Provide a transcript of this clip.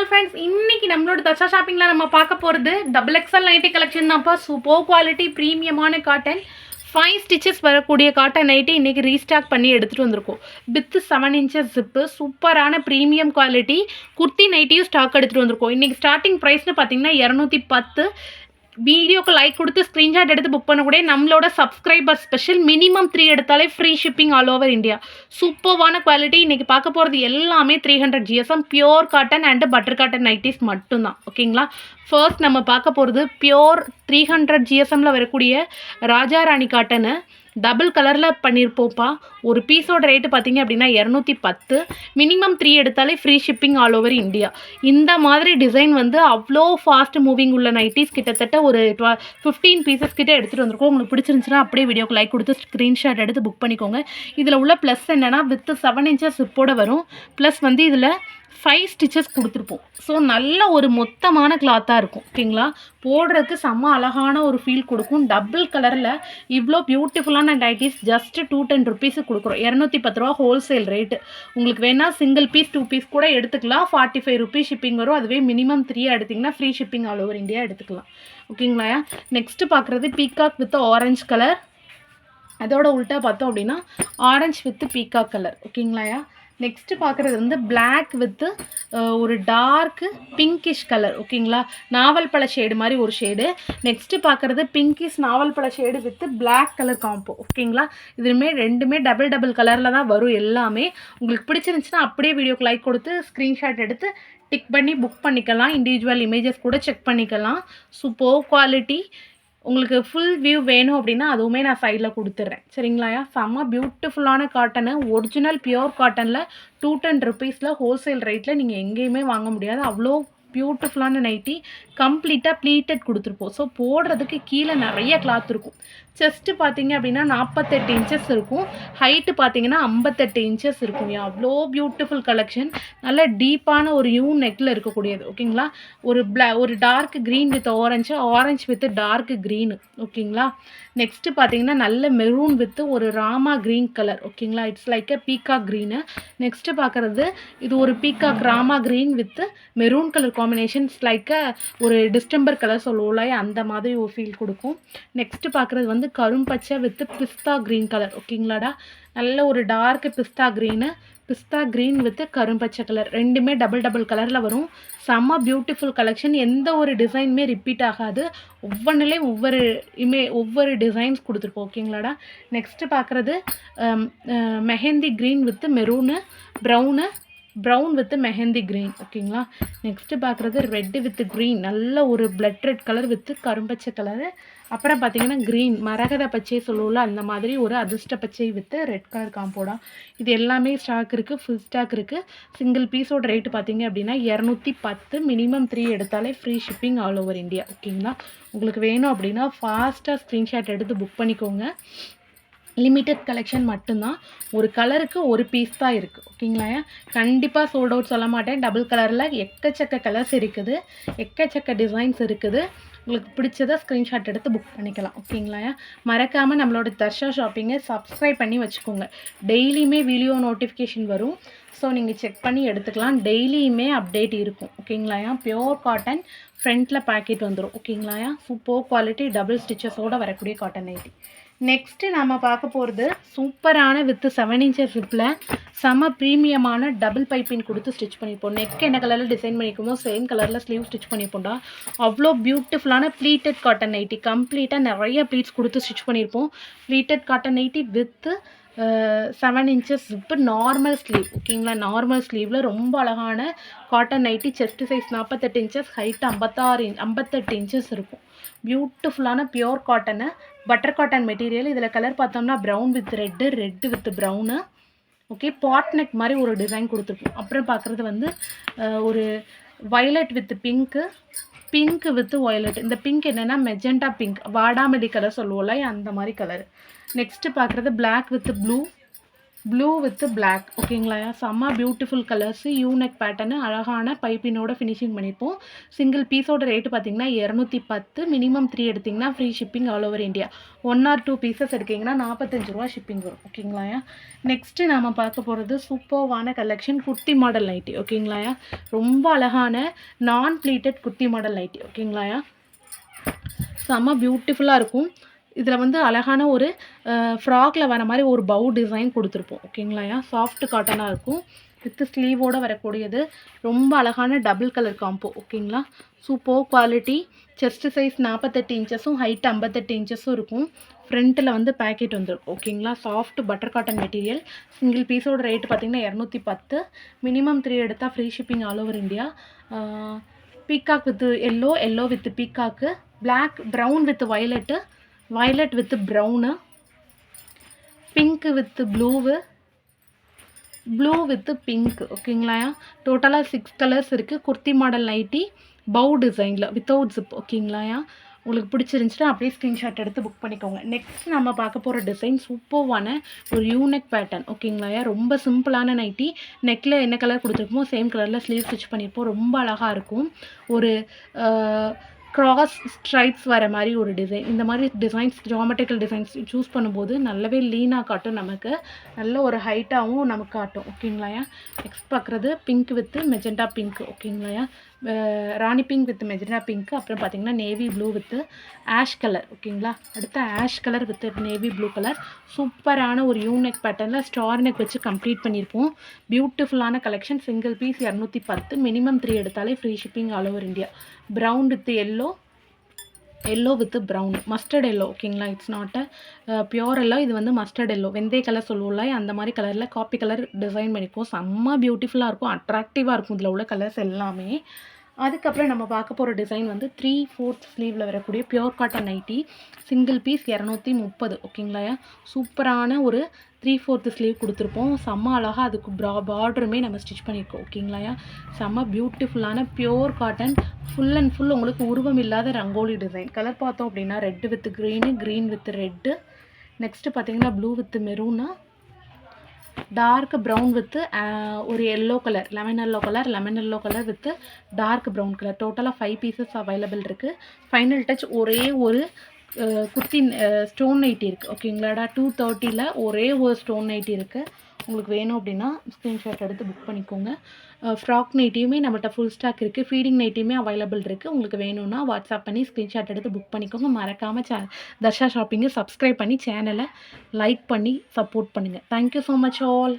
All friends இன்னைக்கு நம்மளோட தசா ஷாப்பிங்கில் நம்ம பார்க்க போகிறது டபுள் எக்ஸ்எல் நைட்டி கலெக்ஷன் தான்ப்பா சூப்பர் குவாலிட்டி ப்ரீமியமான காட்டன் ஃபைவ் ஸ்டிச்சஸ் வரக்கூடிய காட்டன் நைட்டி இன்றைக்கி ரீஸ்டாக் பண்ணி எடுத்துகிட்டு வந்திருக்கோம். வித் செவன் இன்ச்சஸ் ஜிப்பு சூப்பரான ப்ரீமியம் குவாலிட்டி குர்த்தி நைட்டியும் ஸ்டாக் எடுத்துகிட்டு வந்திருக்கோம். இன்றைக்கி ஸ்டார்டிங் ப்ரைஸ்னு பார்த்தீங்கன்னா இரநூத்தி பத்து. வீடியோக்கு லைக் கொடுத்து ஸ்க்ரீன்ஷாட் எடுத்து புக் பண்ணக்கூடிய நம்மளோட சப்ஸ்கிரைபர் ஸ்பெஷல் மினிமம் த்ரீ எடுத்தாலே free shipping all over India சூப்பர்வான quality இன்றைக்கி பார்க்க போகிறது எல்லாமே three hundred GSM pure cotton and butter cotton nighties மட்டும்தான். ஓகேங்களா ஃபர்ஸ்ட் நம்ம பார்க்க போகிறது பியோர் த்ரீ ஹண்ட்ரட் ஜிஎஸ்எம்மில் வரக்கூடிய ராஜா ராணி காட்டனு டபுள் கலரில் பண்ணியிருப்போம்ப்பா ஒரு பீஸோட ரேட்டு பார்த்தீங்க அப்படின்னா இரநூத்தி பத்து. மினிமம் த்ரீ எடுத்தாலே free shipping all over India இந்த மாதிரி டிசைன் வந்து அவ்வளோ ஃபாஸ்ட் மூவிங் உள்ள நைட்டிஸ் கிட்டத்தட்ட ஒரு டுவெல் ஃபிஃப்டீன் பீசஸ் கிட்ட எடுத்துகிட்டு வந்திருக்கோம். உங்களுக்கு பிடிச்சிருந்துச்சுன்னா அப்படியே வீடியோக்கு லைக் கொடுத்து ஸ்க்ரீன்ஷாட் எடுத்து புக் பண்ணிக்கோங்க. இதில் உள்ள ப்ளஸ் என்னென்னா வித் செவன் இன்ச்சஸ் ஸிப்போட வரும். ப்ளஸ் வந்து இதில் ஃபைவ் ஸ்டிச்சஸ் கொடுத்துருப்போம். ஸோ நல்ல ஒரு மொத்தமான கிளாத்தாக இருக்கும். ஓகேங்களா? போடுறதுக்கு செம்ம அழகான ஒரு ஃபீல் கொடுக்கும். டபுள் கலரில் இவ்வளோ பியூட்டிஃபுல்லான நைட்டிஸ் ஜஸ்ட் டூ டென் ருபீஸுக்கு கொடுக்குறோம். இரநூத்தி பத்து ரூபா ஹோல்சேல் ரேட்டு உங்களுக்கு வேணால் சிங்கிள் பீஸ் டூ பீஸ் கூட எடுத்துக்கலாம். ஃபார்ட்டி ஃபைவ் ருபீஸ் ஷிப்பிங் வரும். அதுவே மினிமம் த்ரீ எடுத்திங்கன்னா free shipping all over India எடுத்துக்கலாம். ஓகேங்களா நெக்ஸ்ட்டு பார்க்குறது பீகாக் வித் ஆரஞ்சு கலர் அதோட உள்ட்டா பார்த்தோம் அப்படின்னா ஆரஞ்சு வித்து பீக்கா கலர் ஓகேங்களாயா நெக்ஸ்ட்டு பார்க்குறது வந்து பிளாக் வித்து ஒரு டார்க்கு பிங்கிஷ் கலர் ஓகேங்களா? நாவல் பழ ஷேடு மாதிரி ஒரு ஷேடு நெக்ஸ்ட்டு பார்க்குறது பிங்கிஷ் நாவல் பழ shade with black colour combo ஓகேங்களா? இதுவுமே ரெண்டுமே டபுள் டபுள் கலரில் தான் வரும் எல்லாமே. உங்களுக்கு பிடிச்சிருந்துச்சுன்னா அப்படியே வீடியோக்கு லைக் கொடுத்து ஸ்க்ரீன்ஷாட் எடுத்து டிக் பண்ணி புக் பண்ணிக்கலாம். இண்டிவிஜுவல் இமேஜஸ் கூட செக் பண்ணிக்கலாம். சூப்பர் குவாலிட்டி உங்களுக்கு ஃபுல் வியூ வேணும் அப்படின்னா அதுவுமே நான் சைடில் கொடுத்துட்றேன் சரிங்களாயா செம்ம பியூட்டிஃபுல்லான காட்டனு ஒரிஜினல் பியோர் காட்டனில் டூ டென் ருபீஸில் ஹோல்சேல் ரேட்டில் நீங்கள் எங்கேயுமே வாங்க முடியாது. அவ்வளோ பியூட்டிஃபுல்லான நைட்டி கம்ப்ளீட்டாக ப்ளீட்டட் கொடுத்துருப்போம். ஸோ போடுறதுக்கு கீழே நிறைய கிளாத் இருக்கும். செஸ்ட்டு பார்த்தீங்க அப்படின்னா நாற்பத்தெட்டு இன்ச்சஸ் இருக்கும். ஹைட்டு பார்த்தீங்கன்னா ஐம்பத்தெட்டு இன்ச்சஸ் இருக்கும். அவ்வளோ பியூட்டிஃபுல் கலெக்ஷன் நல்ல டீப்பான ஒரு யூ நெக்கில் இருக்கக்கூடியது. ஓகேங்களா ஒரு பிளா ஒரு dark green with orange orange with dark green ஓகேங்களா நெக்ஸ்ட்டு பார்த்தீங்கன்னா நல்ல மெரூன் வித் ஒரு ராமா க்ரீன் கலர் ஓகேங்களா it's like a peacock green next பார்க்குறது இது ஒரு peacock Rama green with maroon colour combinations like ஒரு டிஸ்டம்பர் கலர் சொல்லுவோம்ல அந்த மாதிரி ஒரு ஃபீல் கொடுக்கும். நெக்ஸ்ட்டு பார்க்குறது வந்து கரும்பச்சை வித் பிஸ்தா க்ரீன் கலர் ஓகேங்களாடா நல்ல ஒரு dark pista green pista green with கரும்பச்சை colour ரெண்டுமே டபுள் டபுள் கலரில் வரும். செம்ம பியூட்டிஃபுல் கலெக்ஷன் எந்த ஒரு டிசைனுமே ரிப்பீட் ஆகாது. ஒவ்வொன்றுலேயும் ஒவ்வொரு இமே ஒவ்வொரு டிசைன்ஸ் கொடுத்துருப்போம். ஓகேங்களாடா நெக்ஸ்ட்டு பார்க்குறது mehndi green with maroon brown brown with mehndi green ஓகேங்களா நெக்ஸ்ட்டு பார்க்குறது ரெட்டு வித் க்ரீன் நல்ல ஒரு பிளட் ரெட் கலர் வித்து கரும்பச்சை கலரு அப்புறம் பார்த்தீங்கன்னா க்ரீன் மரகத பச்சை சொல்லுவோம்ல அந்த மாதிரி ஒரு அதிர்ஷ்ட பச்சை வித் ரெட் கலர் காம்போடா இது எல்லாமே ஸ்டாக் இருக்குது ஃபுல் ஸ்டாக் இருக்குது சிங்கிள் பீஸோட ரேட்டு பார்த்தீங்க அப்படின்னா இரநூத்தி பத்து மினிமம் த்ரீ எடுத்தாலே free shipping all over India ஓகேங்களா உங்களுக்கு வேணும் அப்படின்னா ஃபாஸ்ட்டாக ஸ்க்ரீன்ஷாட் எடுத்து புக் பண்ணிக்கோங்க. லிமிட்டட் கலெக்ஷன் மட்டும்தான். ஒரு கலருக்கு ஒரு பீஸ் தான் இருக்குது ஓகேங்களா கண்டிப்பாக சோல்ட் அவுட் சொல்ல மாட்டேன். டபுள் கலரில் எக்கச்சக்க கலர்ஸ் இருக்குது. எக்கச்சக்க டிசைன்ஸ் இருக்குது. உங்களுக்கு பிடிச்சதை ஸ்க்ரீன்ஷாட் எடுத்து புக் பண்ணிக்கலாம். ஓகேங்களா மறக்காமல் நம்மளோட தர்ஷா ஷாப்பிங்கை சப்ஸ்கிரைப் பண்ணி வச்சுக்கோங்க. டெய்லியுமே வீடியோ நோட்டிஃபிகேஷன் வரும். ஸோ நீங்கள் செக் பண்ணி எடுத்துக்கலாம். டெய்லியுமே அப்டேட் இருக்கும். ஓகேங்களாயா பியோர் காட்டன் ஃப்ரண்ட்டில் பேக்கெட் வந்துடும் ஓகேங்களாயா சூப்பர் குவாலிட்டி டபுள் ஸ்டிச்சஸோடு வரக்கூடிய காட்டன் நைட்டி நெக்ஸ்ட்டு நம்ம பார்க்க போகிறது சூப்பரான வித்து செவன் இன்ச்சஸ் ஸ்ரிப்பில் செம ப்ரீமியமான டபுள் பைப்பிங் கொடுத்து ஸ்டிச் பண்ணியிருப்போம். நெக் என்ன கலரில் டிசைன் பண்ணியிருக்கோமோ சேம் கலரில் ஸ்லீவ் ஸ்டிச் பண்ணியிருப்போம்டா. அவ்வளோ பியூட்டிஃபுல்லான ப்ளீட்டட் காட்டன் நைட்டி கம்ப்ளீட்டாக நிறைய ப்ளீட்ஸ் கொடுத்து ஸ்டிச் பண்ணியிருப்போம். Pleated cotton nighty with seven inches இப்போ நார்மல் ஸ்லீவ் ஓகேங்களா? நார்மல் ஸ்லீவில் ரொம்ப அழகான காட்டன் நைட்டி செஸ்ட் சைஸ் நாற்பத்தெட்டு இன்ச்சஸ் ஹைட் ஐம்பத்தாறு இன் ஐம்பத்தெட்டு இன்ச்சஸ் இருக்கும். பியூட்டிஃபுல்லான pure cotton butter cotton material இதில் கலர் பார்த்தோம்னா brown with red red with brown okay boat neck மாதிரி ஒரு டிசைன் கொடுத்துருக்கோம். அப்புறம் பார்க்குறது வந்து ஒரு violet with pink pink with violet இந்த பிங்க் என்னென்னா மெஜெண்டா பிங்க் வாடாமல்லி கலர் சொல்லுவோம்ல அந்த மாதிரி கலர் நெக்ஸ்ட்டு பார்க்குறது black with blue blue with black ஓகேங்களா செம்ம பியூட்டிஃபுல் கலர்ஸு யூனெக் பேட்டர்னு அழகான பைப்பினோட ஃபினிஷிங் பண்ணியிருப்போம் சிங்கிள் பீஸோட ரேட்டு பார்த்தீங்கன்னா இரநூத்தி பத்து மினிமம் த்ரீ எடுத்திங்கன்னா free shipping all over India one or two pieces எடுத்தீங்கன்னா நாற்பத்தஞ்சு ரூபா ஷிப்பிங் வரும். ஓகேங்களாயா நெக்ஸ்ட்டு நாம் பார்க்க போகிறது சூப்பர்வான கலெக்ஷன் குட்டி மாடல் நைட்டி ஓகேங்களாயா ரொம்ப அழகான நான் ப்ளீட்டட் குட்டி மாடல் நைட்டி ஓகேங்களாயா செம்ம பியூட்டிஃபுல்லாக இருக்கும். இதில் வந்து அழகான ஒரு ஃப்ராக்கில் வர மாதிரி ஒரு பவு டிசைன் கொடுத்துருப்போம். ஓகேங்களாயா சாஃப்ட் காட்டனாக இருக்கும். வித்து ஸ்லீவோடு வரக்கூடியது. ரொம்ப அழகான டபுள் கலர் காம்போ ஓகேங்களா? சூப்பர் குவாலிட்டி செஸ்ட் சைஸ் நாற்பத்தெட்டு இன்ச்சஸும் ஹைட் ஐம்பத்தெட்டு இன்ச்சஸும் இருக்கும். ஃப்ரண்ட்டில் வந்து பேக்கெட் வந்துருக்கும் ஓகேங்களா? Soft butter cotton material single பீஸோட ரேட் பார்த்தீங்கன்னா இரநூத்தி பத்து. மினிமம் த்ரீ எடுத்தால் free shipping all over India peacock with yellow yellow with peacock black brown with violet violet with brown pink with blue blue with pink ஓகேங்களா டோட்டலாக six colours இருக்குது kurti model nightie பவு டிசைனில் without zip ஓகேங்களாயா உங்களுக்கு பிடிச்சிருந்துச்சுன்னா அப்படியே screenshot எடுத்து book பண்ணிக்கோங்க. நெக்ஸ்ட் நம்ம பார்க்க போகிற டிசைன் சூப்பர்வான ஒரு யூனெக் பேட்டர்ன் ஓகேங்களாயா ரொம்ப சிம்பிளான நைட்டி நெக்கில் என்ன கலர் கொடுத்துருக்கோமோ சேம் கலரில் ஸ்லீவ் ஸ்டிச் பண்ணியிருப்போம். ரொம்ப அழகாக இருக்கும். ஒரு க்ராஸ் ஸ்ட்ரைப்ஸ் வர மாதிரி ஒரு டிசைன் இந்த மாதிரி டிசைன்ஸ் ஜாமெட்ரிக்கல் டிசைன்ஸ் சூஸ் பண்ணும்போது நல்லாவே லீனாக காட்டும் நமக்கு. நல்ல ஒரு ஹைட்டாகவும் நமக்கு காட்டும். ஓகேங்களாயா நெக்ஸ்ட் பார்க்குறது pink with magenta pink ஓகேங்களாயா rani pink with magenta pink அப்புறம் பார்த்தீங்கன்னா navy blue with ash colour ஓகேங்களா அடுத்து ash colour with navy blue colour சூப்பரான ஒரு யூனெக் பேட்டர்னில் ஸ்டார் நெக் வச்சு கம்ப்ளீட் பண்ணியிருப்போம். பியூட்டிஃபுல்லான கலெக்ஷன் சிங்கிள் பீஸ் இரநூத்தி பத்து. மினிமம் த்ரீ எடுத்தாலே free shipping all over India brown with yellow yellow with brown mustard yellow ஓகேங்களா it's not a pure yellow இது வந்து மஸ்டர்ட் எல்லோ வெந்தய கலர் சொல்லுவோம்ல அந்த மாதிரி கலரில் காப்பி கலர் டிசைன் பண்ணியிருக்கோம் செம்ம பியூட்டிஃபுல்லாக இருக்கும் அட்ராக்டிவாக இருக்கும் இதில் உள்ள கலர்ஸ் எல்லாமே. அதுக்கப்புறம் நம்ம பார்க்க போகிற டிசைன் வந்து த்ரீ ஃபோர்த் ஸ்லீவில் வரக்கூடிய pure cotton nightie single piece இரநூத்தி முப்பது ஓகேங்களா சூப்பரான ஒரு த்ரீ ஃபோர்த்து ஸ்லீவ் கொடுத்துருப்போம். செம்ம அழகாக அதுக்கு ப்ரா பார்டருமே நம்ம ஸ்டிச் பண்ணியிருக்கோம். ஓகேங்களா செம்ம பியூட்டிஃபுல்லான pure cotton full and full உங்களுக்கு உருவம் இல்லாத ரங்கோலி டிசைன் கலர் பார்த்தோம் அப்படின்னா red with green green with red next பார்த்தீங்கன்னா ப்ளூ வித் மெரூனா டார்க் ப்ரௌன் வித்து ஒரு yellow colour lemon yellow colour lemon yellow colour with dark brown colour டோட்டலாக five pieces available இருக்குது ஃபைனல் டச் ஒரே ஒரு குத்தின் stone nightie இருக்குது ஓகேங்களாடா two தேர்ட்டியில் ஒரே ஒரு ஸ்டோன் நைட்டி இருக்குது உங்களுக்கு வேணும் அப்படின்னா ஸ்க்ரீன்ஷாட் எடுத்து புக் பண்ணிக்கோங்க. ஃப்ராக் நைட்டியுமே நம்மகிட்ட ஃபுல் ஸ்டாக் இருக்குது ஃபீடிங் நைட்டியுமே அவைலபிள் இருக்குது உங்களுக்கு வேணும்னா வாட்ஸ்அப் பண்ணி ஸ்க்ரீன்ஷாட் எடுத்து புக் பண்ணிக்கோங்க. மறக்காமல் சே தர்ஷா ஷாப்பிங்கை சப்ஸ்கிரைப் பண்ணி சேனலை லைக் பண்ணி சப்போர்ட் பண்ணுங்கள் தேங்க்யூ ஸோ மச் ஆல்